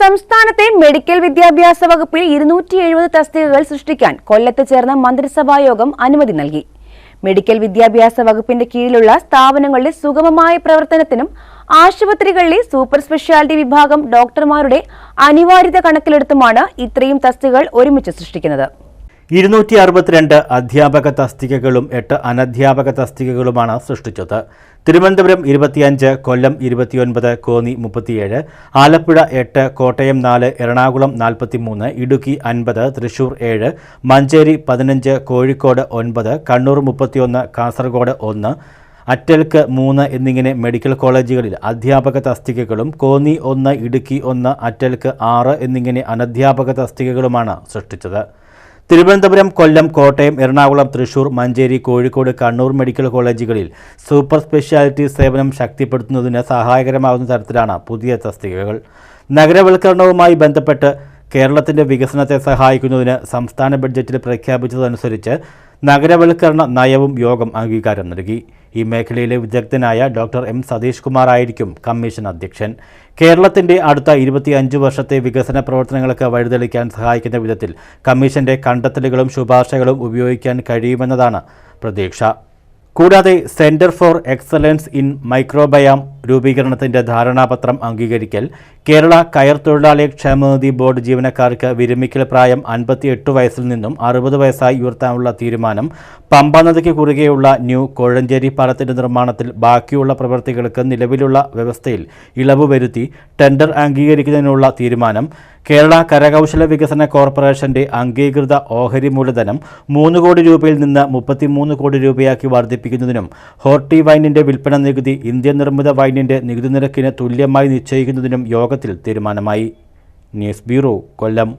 സംസ്ഥാനത്തെ മെഡിക്കൽ വിദ്യാഭ്യാസ വകുപ്പിൽ ഇരുന്നൂറ്റി എഴുപത് തസ്തികകൾ സൃഷ്ടിക്കാൻ കൊല്ലത്ത് ചേർന്ന മന്ത്രിസഭാ യോഗം അനുമതി നൽകി. മെഡിക്കൽ വിദ്യാഭ്യാസ വകുപ്പിന്റെ കീഴിലുള്ള സ്ഥാപനങ്ങളുടെ സുഗമമായ പ്രവർത്തനത്തിനും ആശുപത്രികളിലെ സൂപ്പർ സ്പെഷ്യാലിറ്റി വിഭാഗം ഡോക്ടർമാരുടെ അനിവാര്യത കണക്കിലെടുത്തുമാണ് ഇത്രയും തസ്തികകൾ ഒരുമിച്ച് സൃഷ്ടിക്കുന്നത്. ഇരുന്നൂറ്റി അറുപത്തിരണ്ട് അധ്യാപക തസ്തികകളും എട്ട് അനധ്യാപക തസ്തികകളുമാണ് സൃഷ്ടിച്ചത്. തിരുവനന്തപുരം ഇരുപത്തിയഞ്ച് കൊല്ലം ഇരുപത്തിയൊൻപത് കോന്നി മുപ്പത്തിയേഴ് ആലപ്പുഴ എട്ട് കോട്ടയം നാല് എറണാകുളം നാൽപ്പത്തിമൂന്ന് ഇടുക്കി അൻപത് തൃശൂർ ഏഴ് മഞ്ചേരി പതിനഞ്ച് കോഴിക്കോട് ഒൻപത് കണ്ണൂർ മുപ്പത്തിയൊന്ന് കാസർഗോഡ് ഒന്ന് അറ്റൽക്ക് മൂന്ന് എന്നിങ്ങനെ മെഡിക്കൽ കോളേജുകളിൽ അധ്യാപക തസ്തികകളും കോന്നി ഒന്ന് ഇടുക്കി ഒന്ന് അറ്റൽക്ക് ആറ് എന്നിങ്ങനെ അനധ്യാപക തസ്തികകളുമാണ് സൃഷ്ടിച്ചത്. തിരുവനന്തപുരം കൊല്ലം കോട്ടയം എറണാകുളം തൃശൂർ മഞ്ചേരി കോഴിക്കോട് കണ്ണൂർ മെഡിക്കൽ കോളേജുകളിൽ സൂപ്പർ സ്പെഷ്യാലിറ്റി സേവനം ശക്തിപ്പെടുത്തുന്നതിന് സഹായകരമാകുന്ന തരത്തിലാണ് പുതിയ തസ്തികകൾ. നഗരവൽക്കരണവുമായി ബന്ധപ്പെട്ട് കേരളത്തിന്റെ വികസനത്തെ സഹായിക്കുന്നതിന് സംസ്ഥാന ബഡ്ജറ്റിൽ പ്രഖ്യാപിച്ചതനുസരിച്ച് നഗരവൽക്കരണ നയവും യോഗം അംഗീകാരം നൽകി. ഈ മേഖലയിലെ വിദഗ്ധനായ ഡോക്ടർ എം. സതീഷ് കുമാർ ആയിരിക്കും കമ്മീഷൻ അധ്യക്ഷൻ. കേരളത്തിന്റെ അടുത്ത ഇരുപത്തിയഞ്ച് വർഷത്തെ വികസന പ്രവർത്തനങ്ങൾക്ക് വഴിതെളിക്കാൻ സഹായിക്കുന്ന വിധത്തിൽ കമ്മീഷന്റെ കണ്ടെത്തലുകളും ശുപാർശകളും ഉപയോഗിക്കാൻ കഴിയുമെന്നതാണ് പ്രതീക്ഷ. കൂടാതെ centre for excellence in microbiome രൂപീകരണത്തിന്റെ ധാരണാപത്രം അംഗീകരിക്കൽ. കേരള കയർ തൊഴിലാളി ക്ഷേമനിധി ബോർഡ് ജീവനക്കാർക്ക് വിരമിക്കൽ പ്രായം അൻപത്തിയെട്ട് വയസ്സിൽ നിന്നും അറുപത് വയസ്സായി ഉയർത്താനുള്ള തീരുമാനം. പമ്പ നദിക്ക് കുറുകെയുള്ള ന്യൂ കോഴഞ്ചേരി പാലത്തിന്റെ നിർമ്മാണത്തിൽ ബാക്കിയുള്ള പ്രവൃത്തികൾക്ക് നിലവിലുള്ള വ്യവസ്ഥയിൽ ഇളവ് വരുത്തി ടെൻഡർ അംഗീകരിക്കുന്നതിനുള്ള തീരുമാനം. കേരള കരകൗശല വികസന കോർപ്പറേഷന്റെ അംഗീകൃത ഓഹരി മൂലധനം മൂന്ന് കോടി രൂപയിൽ നിന്ന് മുപ്പത്തിമൂന്ന് കോടി രൂപയാക്കി വർദ്ധിപ്പിക്കുന്നതിനും ഹോർട്ടി വൈനിന്റെ വിൽപ്പന നികുതി ഇന്ത്യൻ നിർമ്മിത വൈനിന്റെ നികുതി നിരക്കിന് തുല്യമായി നിശ്ചയിക്കുന്നതിനും യോഗത്തിൽ തീരുമാനമായി. News bureau Kollam.